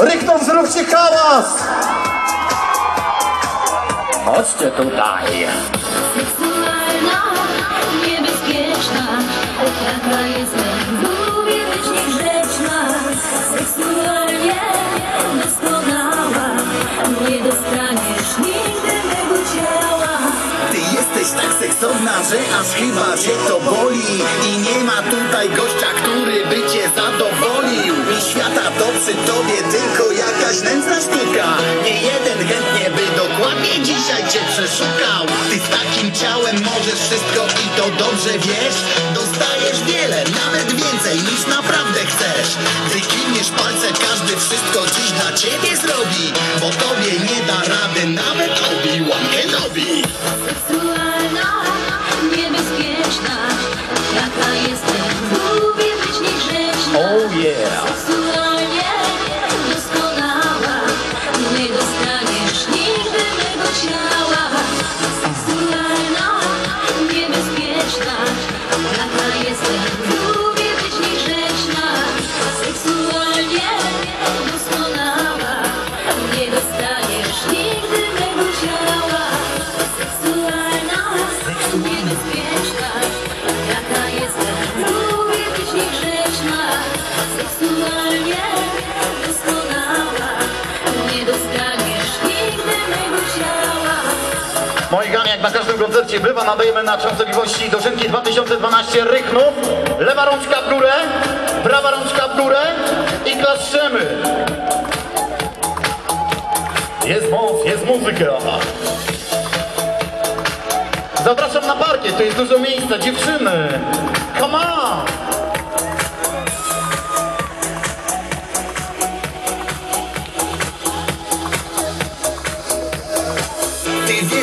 Rykną, zróbcie hałas! Chodźcie tutaj. Seksualna, niebezpieczna, taka jestem, lubię być niegrzeczna. Seksualnie doskonała, nie dostaniesz nigdy mego ciała. Ty jesteś tak seksowna, że aż chyba cię to boli I nie ma tutaj gościa, który by cię zadowolił to przy tobie tylko jakaś nędzna sztuka. Nie jeden chętnie by dokładnie dzisiaj cię przeszukał. Ty z takim ciałem możesz wszystko i to dobrze wiesz. Dostajesz wiele, nawet więcej niż naprawdę chcesz. Gdy kiwniesz palce, każdy wszystko dziś dla ciebie zrobi Bo tobie nie da rady nawet Obi-Wan Kenobi Seksualna, niebezpieczna, taka jestem, lubię być niegrzeczna. Oh yeah. Koncercie bywa, nadajemy na częstotliwości dożynki 2012 rychnów. Lewa rączka w górę, prawa rączka w górę i klaszczemy. Jest moc, jest muzyka. Zapraszam na parkiet, tu jest dużo miejsca, dziewczyny. Come on!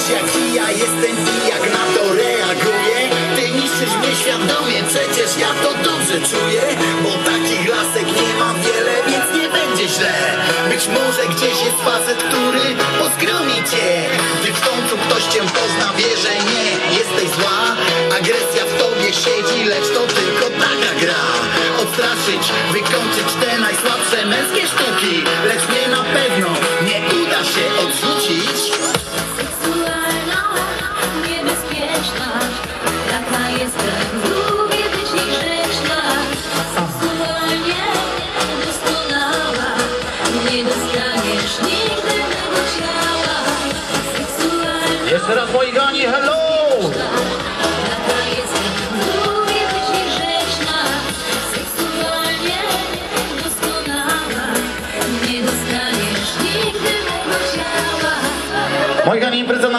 Jak ja jestem i jak na to reaguję. Ty niszczysz mnie świadomie, przecież ja to dobrze czuję Bo takich lasek nie ma wiele, więc nie będzie źle. Być może gdzieś jest facet, który poskromi cię. Gdy w końcu ktoś cię pozna, wie, że nie jesteś zła. Agresja w tobie siedzi, lecz to tylko taka gra. Odstraszyć, wykończyć te najsłabsze męskie sztuki Lecz mnie jestem, lubię być niegrzeczna. Seksualnie doskonała, nie dostaniesz nigdy mego ciała. Seksualna, Jeszcze raz moi gani, hello! Moi gani, impreza na